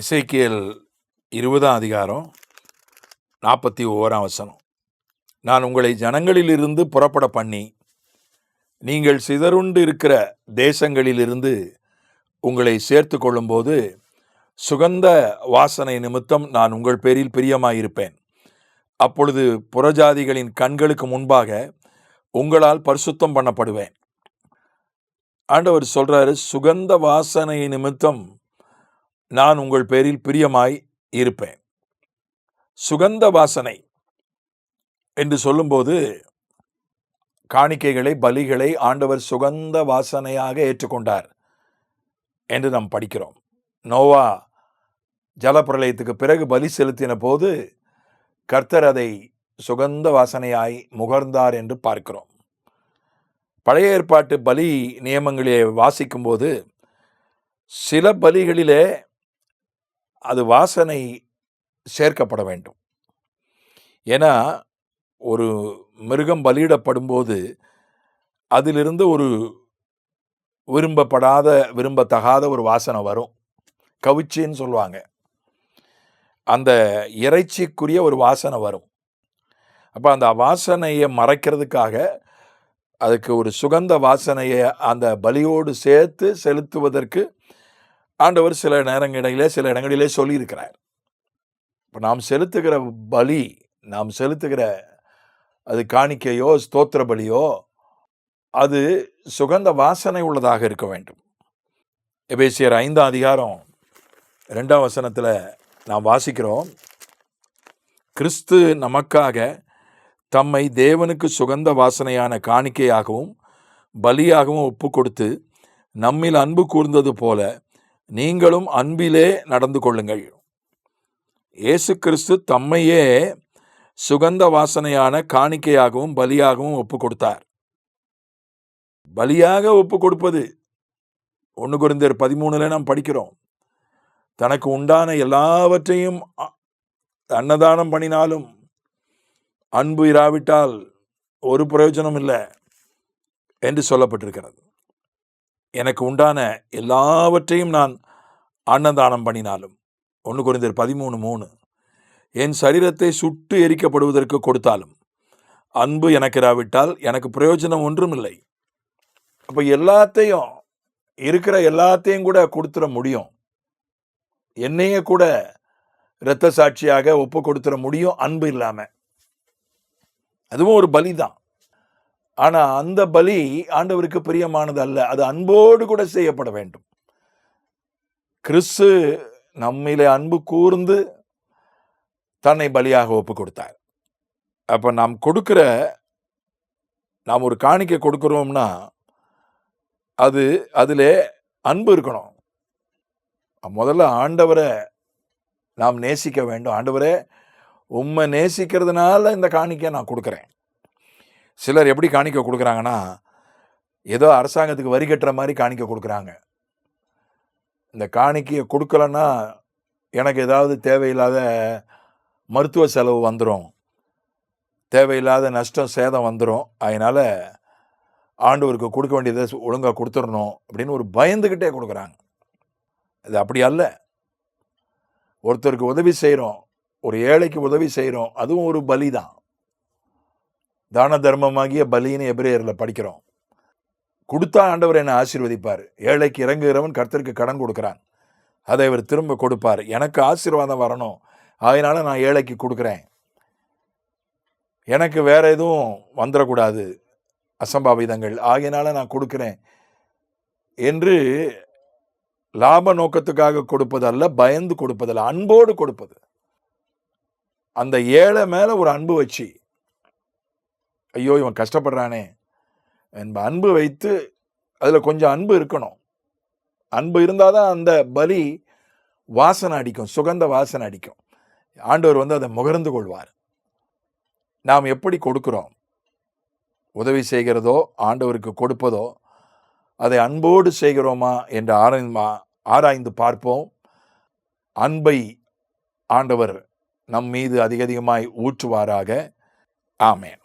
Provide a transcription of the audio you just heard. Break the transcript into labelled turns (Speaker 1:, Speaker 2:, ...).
Speaker 1: இசைக்கியல் இருபதாம் அதிகாரம் நாற்பத்தி ஓராம் வசனம். நான் உங்களை ஜனங்களிலிருந்து புறப்பட பண்ணி நீங்கள் சிதறுண்டு இருக்கிற தேசங்களிலிருந்து உங்களை சேர்த்து கொள்ளும்போது சுகந்த வாசனை நிமித்தம் நான் உங்கள் பேரில் பிரியமாயிருப்பேன். அப்பொழுது புறஜாதிகளின் கண்களுக்கு முன்பாக உங்களால் பரிசுத்தம் பண்ணப்படுவேன். ஆண்டவர் சொல்கிறாரு சுகந்த வாசனை நிமித்தம் நான் உங்கள் பேரில் பிரியமாய் இருப்பேன். சுகந்த வாசனை என்று சொல்லும்போது காணிக்கைகளை பலிகளை ஆண்டவர் சுகந்த வாசனையாக ஏற்றுக்கொண்டார் என்று நாம் படிக்கிறோம். நோவா ஜலப்பிரளயத்துக்கு பிறகு பலி செலுத்தின போது கர்த்தர் அதை சுகந்த வாசனையாய் முகர்ந்தார் என்று பார்க்கிறோம். பழைய ஏற்பாட்டு பலி நியமங்களை வாசிக்கும்போது சில பலிகளிலே அது வாசனை சேர்க்கப்பட வேண்டும். ஏன்னா ஒரு மிருகம் பலியிடப்படும்போது அதிலிருந்து ஒரு விரும்பப்படாத விரும்பத்தகாத ஒரு வாசனை வரும். கவிச்சின்னு சொல்லுவாங்க. அந்த இறைச்சிக்குரிய ஒரு வாசனை வரும். அப்போ அந்த வாசனையை மறைக்கிறதுக்காக அதுக்கு ஒரு சுகந்த வாசனையை அந்த பலியோடு சேர்த்து செலுத்துவதற்கு ஆண்டவர் சில நேரங்களிலே சில இடங்களிலே சொல்லியிருக்கிறார். இப்போ நாம் செலுத்துகிற பலி நாம் செலுத்துகிற அது காணிக்கையோ ஸ்தோத்திர பலியோ அது சுகந்த வாசனை உள்ளதாக இருக்க வேண்டும். எபேசியர் ஐந்தாம் அதிகாரம் ரெண்டாம் வசனத்தில் நாம் வாசிக்கிறோம். கிறிஸ்து நமக்காக தம்மை தேவனுக்கு சுகந்த வாசனையான காணிக்கையாகவும் பலியாகவும் ஒப்பு கொடுத்து நம்மில் அன்பு கூர்ந்தது போல நீங்களும் அன்பிலே நடந்து கொள்ளுங்கள். இயேசு கிறிஸ்து தம்மையே சுகந்த வாசனையான காணிக்கையாகவும் பலியாகவும் ஒப்பு கொடுத்தார் பலியாக ஒப்பு கொடுப்பது ஒன்று குருந்தர் பதிமூணுல நாம் படிக்கிறோம். தனக்கு உண்டான எல்லாவற்றையும் அன்னதானம் பண்ணினாலும் அன்பு இராவிட்டால் ஒரு பிரயோஜனம் இல்லை என்று சொல்லப்பட்டிருக்கிறது. எனக்கு உண்டான எல்லாவற்றையும் நான் அன்னதானம் பண்ணினாலும். ஒன்று குறைந்தர் பதிமூணு மூணு. என் சரீரத்தை சுட்டு எரிக்கப்படுவதற்கு கொடுத்தாலும் அன்பு எனக்கு இராவிட்டால் எனக்கு பிரயோஜனம் ஒன்றும் இல்லை. அப்போ எல்லாத்தையும் இருக்கிற எல்லாத்தையும் கூட கொடுத்துட முடியும். என்னையே கூட இரத்த சாட்சியாக ஒப்பு கொடுத்துட முடியும் அன்பு இல்லாமல் அதுவும் ஒரு பலி தான் ஆனா அந்த பலி ஆண்டவருக்கு பிரியமானது அல்ல அது அன்போடு கூட செய்யப்பட வேண்டும். கிறிஸ்து நம்மிலே அன்பு கூர்ந்து தன்னை பலியாக ஒப்பு கொடுத்தார். அப்ப நாம் கொடுக்கிற நாம் ஒரு காணிக்கை கொடுக்குறோம்னா அது அதில் அன்பு இருக்கணும். முதல்ல ஆண்டவரை நாம் நேசிக்க வேண்டும். ஆண்டவரே உண்மை நேசிக்கிறதுனால இந்த காணிக்கை நான் கொடுக்குறேன். சிலர் எப்படி காணிக்க கொடுக்குறாங்கன்னா ஏதோ அரசாங்கத்துக்கு வரி கட்டுற மாதிரி காணிக்க கொடுக்குறாங்க. இந்த காணிக்கையை கொடுக்கலன்னா எனக்கு ஏதாவது தேவையில்லாத மருத்துவ செலவு வந்துடும் தேவையில்லாத நஷ்டம் சேதம் வந்துடும் அதனால் ஆண்டவருக்கு கொடுக்க வேண்டியதை ஒழுங்காக கொடுத்துடணும் அப்படின்னு ஒரு பயந்துக்கிட்டே கொடுக்குறாங்க. அது அப்படி அல்ல. ஒருத்தருக்கு உதவி செய்கிறோம் ஒரு ஏழைக்கு உதவி செய்கிறோம் அதுவும் ஒரு பலி தான் தான தர்மமாகிய பலின்னு எபிரேயரில் படிக்கிறோம். கொடுத்தா ஆண்டவர் என்னை ஆசீர்வதிப்பார். ஏழைக்கு இறங்குகிறவன் கர்த்தருக்கு கடன் கொடுக்குறான். அதை அவர் திரும்ப கொடுப்பார். எனக்கு ஆசீர்வாதம் வரணும். அதனால் நான் ஏழைக்கு கொடுக்குறேன். எனக்கு வேறு எதுவும் வந்துடக்கூடாது அசம்பாவிதங்கள். ஆகையினால நான் கொடுக்குறேன். என்று லாப நோக்கத்துக்காக கொடுப்பதல்ல பயந்து கொடுப்பதல்ல அன்போடு கொடுப்பது. அந்த ஏழை மேலே ஒரு அன்பு வச்சு ஐயோ இவன் கஷ்டப்படுறானே. என்ப அன்பு வைத்து அதில் கொஞ்சம் அன்பு இருக்கணும். அன்பு இருந்தால் தான் அந்த பலி வாசனை அடிக்கும் சுகந்த வாசனை அடிக்கும். ஆண்டவர் வந்து அதை முகர்ந்து கொள்வார். நாம் எப்படி கொடுக்குறோம்? உதவி செய்கிறதோ ஆண்டவருக்கு கொடுப்பதோ அதை அன்போடு செய்கிறோமா என்று ஆராய்மா ஆராய்ந்து பார்ப்போம். அன்பை ஆண்டவர் நம் மீது அதிக அதிகமாய் ஊற்றுவாராக. ஆமேன்.